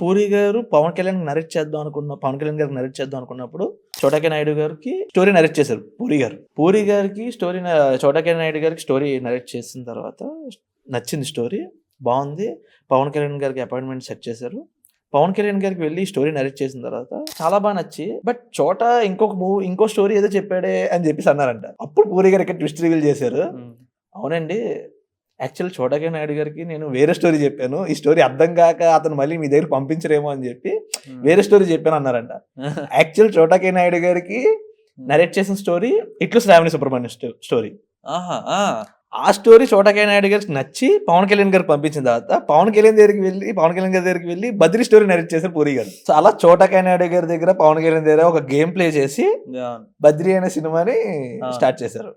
పూరి గారు పవన్ కళ్యాణ్ నరేట్ చేద్దాం అనుకున్న పవన్ కళ్యాణ్ గారికి నరేట్ చేద్దాం అనుకున్నప్పుడు చోటకే నాయుడు గారికి స్టోరీ నరేట్ చేశారు పూరి గారు. పూరి గారికి స్టోరీ చోటకే నాయుడు గారికి స్టోరీ నరేట్ చేసిన తర్వాత నచ్చింది స్టోరీ బాగుంది. పవన్ కళ్యాణ్ గారికి అపాయింట్మెంట్ సెట్ చేశారు. పవన్ కళ్యాణ్ గారికి వెళ్ళి స్టోరీ నరేట్ చేసిన తర్వాత చాలా బాగా నచ్చి బట్ చోట ఇంకొక మూవీ ఇంకో స్టోరీ ఏదో చెప్పాడే అని చెప్పేసి అన్నారంట. అప్పుడు పూరి గారు ఇక్కడ ట్విస్ట్ రివీల్ చేశారు. అవునండి యాక్చువల్ చోటకే నాయుడు గారికి నేను వేరే స్టోరీ చెప్పాను. ఈ స్టోరీ అర్థం కాక అతను మళ్ళీ మీ దగ్గర పంపించరేమో అని చెప్పి వేరే స్టోరీ చెప్పాను అన్నారంట. యాక్చువల్ చోటకే నాయుడు గారికి నరేట్ చేసిన స్టోరీ ఇట్లు శ్రావణి సుబ్రహ్మణ్యం స్టో- స్టోరీ. ఆ. స్టోరీ చోటకే నాయుడు గారికి నచ్చి పవన్ కళ్యాణ్ గారికి పంపించిన తర్వాత పవన్ కళ్యాణ్ దగ్గరికి వెళ్ళి పవన్ కళ్యాణ్ గారి దగ్గరికి వెళ్ళి బద్రి స్టోరీ నరేట్ చేశారు పూరి గారు. సో అలా చోటకే నాయుడు గారి దగ్గర పవన్ కళ్యాణ్ దగ్గర ఒక గేమ్ ప్లే చేసి. బద్రి అనే సినిమాని. స్టార్ట్ చేశారు.